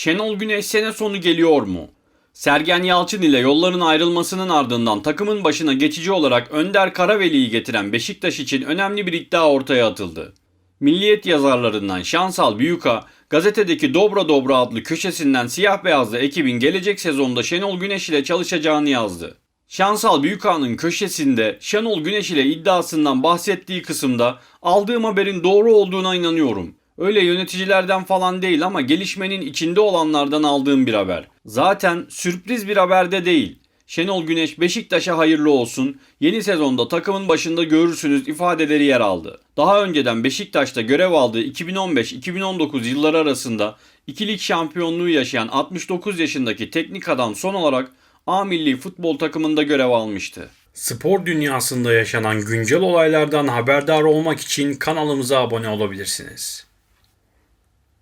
Şenol Güneş sene sonu geliyor mu? Sergen Yalçın ile yolların ayrılmasının ardından takımın başına geçici olarak Önder Karaveli'yi getiren Beşiktaş için önemli bir iddia ortaya atıldı. Milliyet yazarlarından Şansal Büyüka, gazetedeki Dobra Dobra adlı köşesinden siyah beyazlı ekibin gelecek sezonda Şenol Güneş ile çalışacağını yazdı. Şansal Büyükağ'ın köşesinde Şenol Güneş ile iddiasından bahsettiği kısımda aldığım haberin doğru olduğuna inanıyorum. Öyle yöneticilerden falan değil ama gelişmenin içinde olanlardan aldığım bir haber. Zaten sürpriz bir haber de değil. Şenol Güneş Beşiktaş'a hayırlı olsun. Yeni sezonda takımın başında görürsünüz ifadeleri yer aldı. Daha önceden Beşiktaş'ta görev aldığı 2015-2019 yılları arasında ikilik şampiyonluğu yaşayan 69 yaşındaki teknik adam son olarak A milli futbol takımında görev almıştı. Spor dünyasında yaşanan güncel olaylardan haberdar olmak için kanalımıza abone olabilirsiniz.